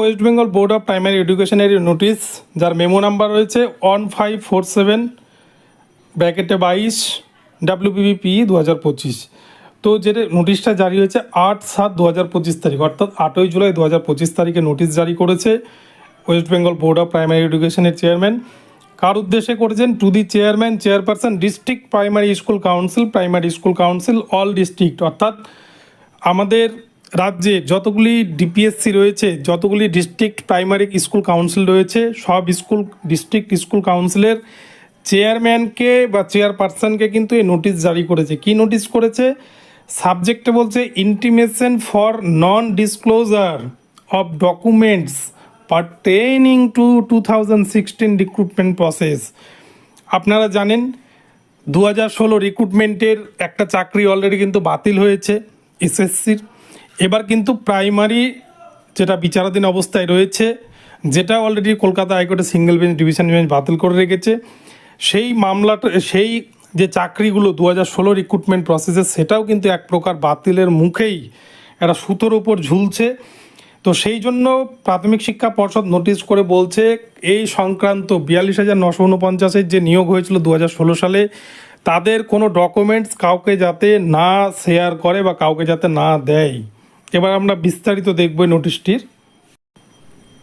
West Bengal board of primary এডুকেশনের notice যার memo number রয়েছে ওয়ান ফাইভ ফোর সেভেন ব্র্যাকেটে বাইশ ডাব্লিউবিপি দু হাজার পঁচিশ। তো যেটা নোটিশটা জারি হয়েছে আট সাত দু হাজার পঁচিশ তারিখ, অর্থাৎ আটই জুলাই দু হাজার পঁচিশ তারিখে নোটিশ জারি করেছে West Bengal board of primary এডুকেশনের চেয়ারম্যান কার উদ্দেশ্যে করেছেন? To the chairman chairperson district primary school council primary school council all district অর্থাৎ আমাদের রাজ্যে যতগুলি ডিপিএসসি রয়েছে, যতগুলি ডিস্ট্রিক্ট প্রাইমারি স্কুল কাউন্সিল রয়েছে, সব স্কুল, ডিস্ট্রিক্ট স্কুল কাউন্সিলের চেয়ারম্যানকে বা চেয়ারপারসনকে কিন্তু এই নোটিশ জারি করেছে। কি নোটিশ করেছে? সাবজেক্টে বলছে, intimation for non disclosure of documents pertaining to to sixteen recruitment process. আপনারা জানেন, দু হাজার ষোলো রিক্রুটমেন্টের একটা চাকরি অলরেডি কিন্তু বাতিল হয়েছে, এসএসসির। এবার কিন্তু প্রাইমারি যেটা বিচারাধীন অবস্থায় রয়েছে, যেটা অলরেডি কলকাতা হাইকোর্টে সিঙ্গেল বেঞ্চ ডিভিশন বেঞ্চ বাতিল করে রেখেছে, সেই মামলাটা, সেই যে চাকরিগুলো দু হাজার ষোলো রিক্রুটমেন্ট প্রসেসে সেটাও কিন্তু এক প্রকার বাতিলের মুখেই একটা সুতোর ওপর ঝুলছে। তো সেই জন্য প্রাথমিক শিক্ষা পর্ষদ নোটিশ করে বলছে, এই সংক্রান্ত বিয়াল্লিশ হাজার নশো উনপঞ্চাশের যে নিয়োগ হয়েছিল দু হাজার ষোলো সালে, তাদের কোনো ডকুমেন্টস কাউকে যাতে না শেয়ার করে বা কাউকে যাতে না দেয়। এবার আমরা বিস্তারিত দেখব নোটিশটির।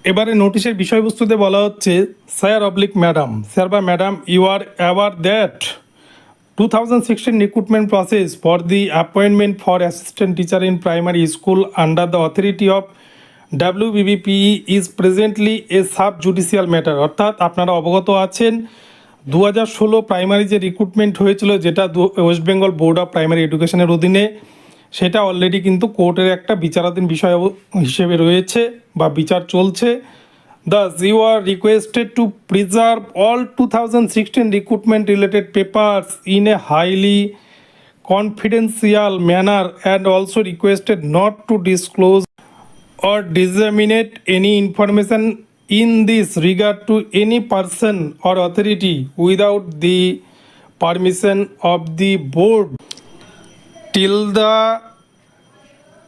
এবারে নোটিশের বিষয়বস্তুতে বলা হচ্ছে, স্যার অবলিক ম্যাডাম, স্যার বা madam, you are aware that two thousand sixteen recruitment process for the appointment for assistant teacher in primary school under the authority of WBBPE is presently a sub judicial matter. অর্থাৎ আপনারা অবগত আছেন দু হাজার ষোলো primary যে recruitment হয়েছিল, যেটা West Bengal board of primary এডুকেশনের অধীনে সেটা অলরেডি কিন্তু কোর্টের একটা বিচারাধীন বিষয় হিসেবে রয়েছে বা বিচার চলছে। The you are requested to preserve all two thousand sixteen recruitment related papers in a highly confidential manner and also requested not to disclose or disseminate any information in this regard to any person or authority without the permission of the board till the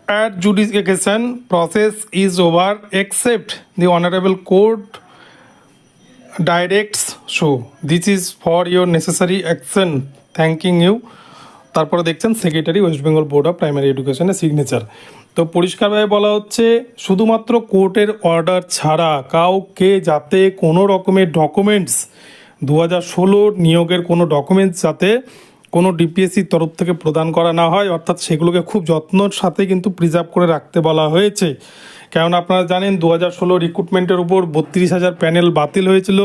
adjudication process is over, except the honorable court directs so this is for your necessary action. Thanking you. তারপরে দেখছেন secretary West Bengal board of primary এডুকেশনের signature তো পরিষ্কারভাবে বলা হচ্ছে, শুধুমাত্র কোর্টের order ছাড়া কাউকে যাতে কোনো রকমের ডকুমেন্টস দু হাজার ষোলোর নিয়োগের কোনো ডকুমেন্টস যাতে কোনো ডিপিএসসির তরফ থেকে প্রদান করা না হয়, অর্থাৎ সেগুলোকে খুব যত্নর সাথে কিন্তু প্রিজার্ভ করে রাখতে বলা হয়েছে। কারণ আপনারা জানেন দু হাজার ষোলো রিক্রুটমেন্টের উপর বত্রিশ হাজার প্যানেল বাতিল হয়েছিল।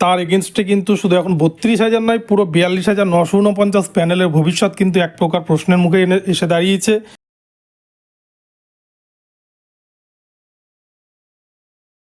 তার এগেনস্টে কিন্তু শুধু এখন বত্রিশ হাজার নয়, পুরো বিয়াল্লিশ হাজার নশো উনপঞ্চাশ প্যানেলের ভবিষ্যৎ কিন্তু এক প্রকার প্রশ্নের মুখে এনে, এসে দাঁড়িয়েছে।